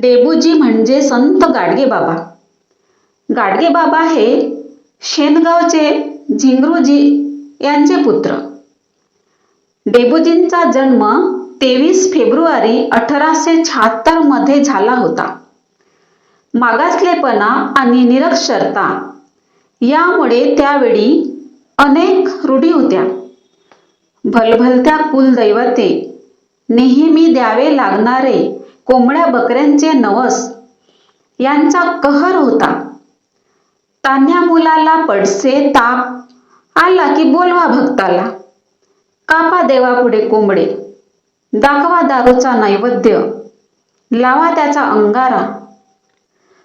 डेबूजी म्हणजे संत गाडगे बाबा. गाडगे बाबा हे शेनगावचे झिंगरूजी यांचे पुत्र. डेबूजींचा जन्म तेवीस फेब्रुवारी अठराशे शहात्तरमध्ये झाला होता. मागासलेपणा आणि निरक्षरता यामुळे त्यावेळी अनेक रूढी होत्या. भलभलत्या कुलदैवते नेहमी द्यावे लागणारे कोंबड्या बकऱ्यांचे नवस यांचा कहर होता. तान्ह्या मुलाला पडसे ताप आला की बोलवा भक्ताला कापा देवापुढे कोंबडे दाखवा दारूचा नैवेद्य लावा त्याचा अंगारा.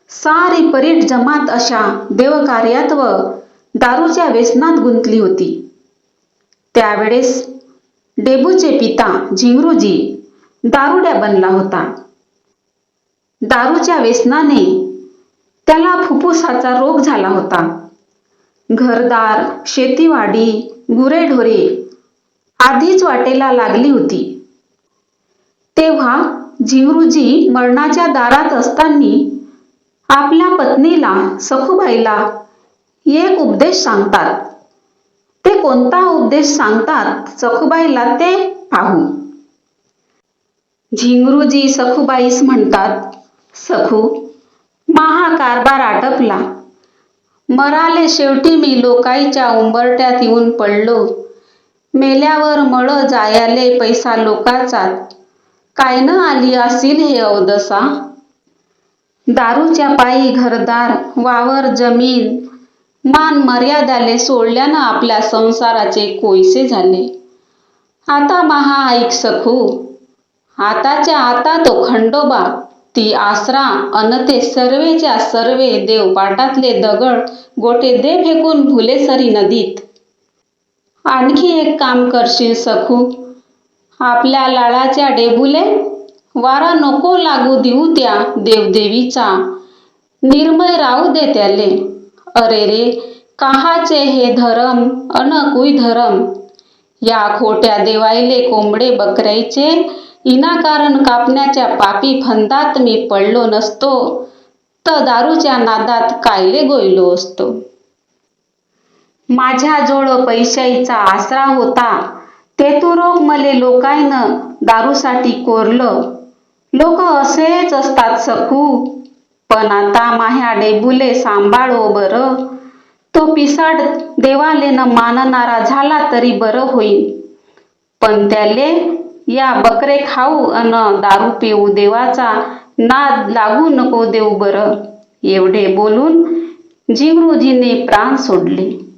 सारी परीट जमात अशा देवकार्यात व दारूच्या व्यसनात गुंतली होती. त्यावेळेस डेबूचे पिता झिंगरूजी दारुड्या बनला होता. दारूच्या व्यसनाने त्याला फुफ्फुसाचा रोग झाला होता. घरदार शेतीवाडी गुरेढोरे आधीच वाटेला लागली होती. तेव्हा झिंगरूजी मरणाच्या दारात असताना आपल्या पत्नीला सखूबाईला एक उपदेश सांगतात. ते कोणता उपदेश सांगतात सखूबाईला ते पाहू. झिंगरूजी सखूबाईस म्हणतात सखू महाकारभार आटपला. मराले शेवटी मी लोकाईच्या उंबरट्यात येऊन पडलो. मेल्यावर मळ जायाले पैसा लोकाचा. काय न आली असेल हे अवदसा? दारूच्या पायी घरदार वावर जमीन मान मर्यादाले सोडल्यानं आपल्या संसाराचे कोयसे झाले. आता महा ऐक सखू आताच्या आता तो खंडोबा ती आसरा अन ते सर्वेच्या सर्वे देव पाटातले दगड गोटे दे फेकून फुलेसरी नदीत. आणखी एक काम करशील सखू आपल्या लाळाच्या डेबुले वारा नको लागू देऊ त्या देवदेवीचा. निर्मय राहू दे त्याले. अरे रे काहाचे हे धरम अन कुई धरम? या खोट्या देवायले कोंबडे बकऱ्याचे इनाकारण कापण्याच्या पापी फंदात मी पडलो नसतो तर दारूच्या नादात कायले गोयलो असतो? माझ्याजवळ पैशाईचा आसरा होता तेतुरोग मले लोकायनं दारूसाठी कोरलं. लोक असेच असतात सकू पण आता माह्या डेबुले सांभाळो बर. तो पिसाड देवालेनं मानणारा झाला तरी बरं होईल पण त्याले या बकरे खाऊ अन दारू पिऊ देवाचा नाद लागू नको देऊ बरं. एवढे बोलून झिंगरूजीने प्राण सोडले.